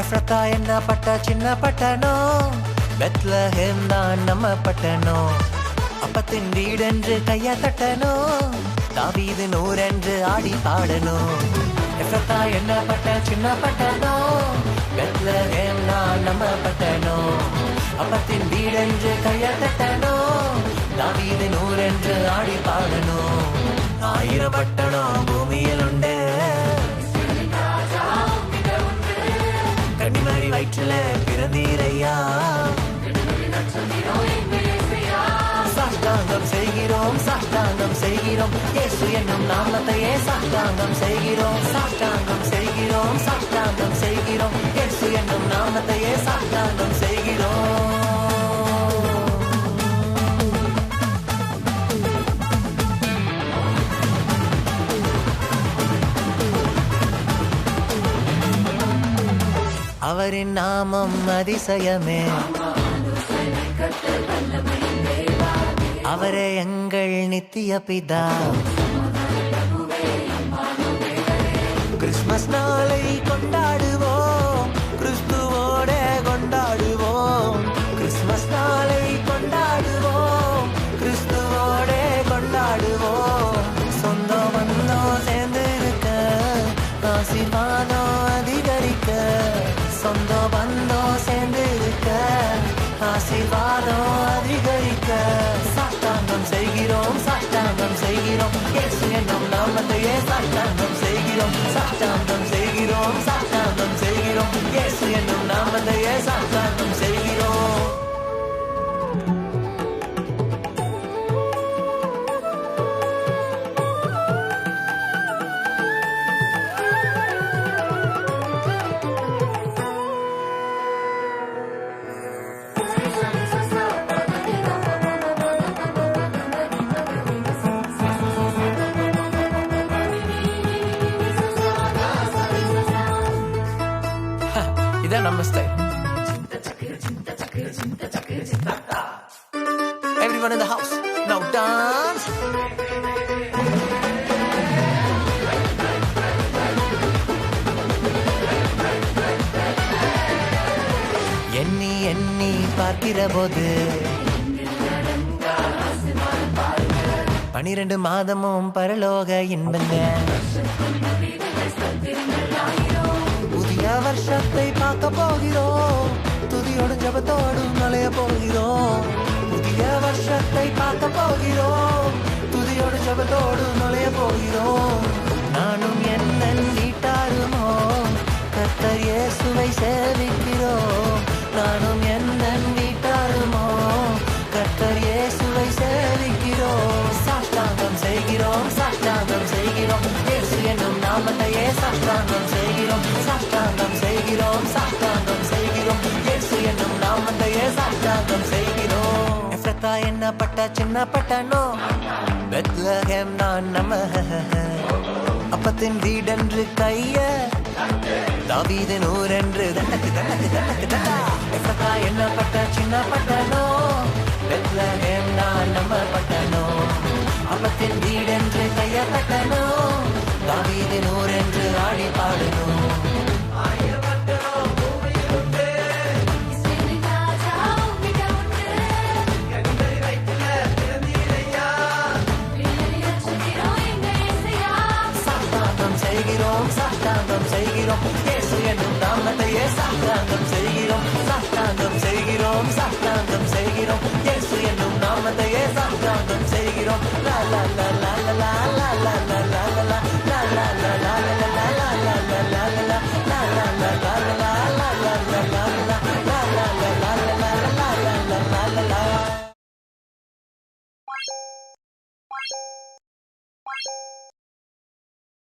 ఎఫ్రతా ఎన్న పట్ట చిన్న పట్టణం. బెత్లహేమ్ నా నమ్మ పట్టణం. அப்பத்தின் வீடென்று கைய தட்டணும் தாவீது நூறென்று ஆடி பாடணும் எஃபத்தா என்ன பட்ட சின்ன பட்டனோ பெத்லஹேம் தான் நம்ம பட்டனோ அப்பத்தின் வீடென்று கைய தட்டனோ தாவீது நூறென்று ஆடி பாடணும் ஆயிரம் பட்டணம் பூமியில் உண்டு. கன்னிமரி வயிற்றுல பிறந்தீரையா? செய்கிறோம் இயேசு என்னும் நாமத்தையே சாஷ்டாங்கம் செய்கிறோம் சாஷ்டாங்கம் செய்கிறோம் சாஷ்டாங்கம் செய்கிறோம் இயேசு என்னும் நாமத்தையே சாஷ்டாங்கம் செய்கிறோம். அவரின் நாமம் அதிசயமே. அவரே எங்கள் நித்திய பிதா. கிறிஸ்மஸ் நாளை கொண்டாடுவோம். கிறிஸ்துவோட கொண்டாடுவோம். கிறிஸ்மஸ் நாளை கொண்டாடுவோம். கிறிஸ்துவோட கொண்டாடுவோம். சொந்தம் வந்தோம் சேர்ந்திருக்க ஆசீர்வாதம் அதிகரிக்க. சொந்தம் வந்தோம் சேர்ந்திருக்க ஆசீர்வாதம் அதிகரிக்க. சாஷ்டாங்கம் செய்கிறோம் சாஷ்டாங்கம் செய்கிறோம். இயேசு என்னும் நாமத்தையே சாஷ்டாங்கம் செய்கிறோம் சாஷ்டாங்கம் செய்கிறோம். இதான் Everyone in the house, now dance. எண்ணி எண்ணி பார்க்கிற போது பனிரெண்டு மாதமும் பரலோக இன்பங்க புதிய வருஷத்தை பார்க்க போகிறோம் துதியோடும் ஜபத்தோடும் நுழைய போகிறோம் புதிய வருஷத்தை பார்க்க போகிறோம் துதியோடும் ஜபத்தோடும் நுழைய போகிறோம் என்ன பட்டா சின்ன பட்டானோ பெத்லஹேம் நான் நம்ம. அப்பத்தின் வீடென்று கைய. தாவீது நூறென்று தண்டக்கு தனக்கு தனக்கு தனக்கு. எஃப்ரத்தா என்ன பட்டா சின்ன பட்டானோ பெத்லஹேம் நான் நம்ம பட்டானோ அப்பத்தின் வீடென்று கைய கட்டனோ தாவீது நூறென்று ஆடி பாடணும் நாமத்தையே சாஷ்டாங்கம் செய்கிறோம் சாஷ்டாங்கம் செய்கிறோம் சாஷ்டாங்கம் செய்கிறோம் இயேசு என்னும் நாமத்தையே சாஷ்டாங்கம் செய்கிறோம் லா லா லா லா லா லா லா லா லா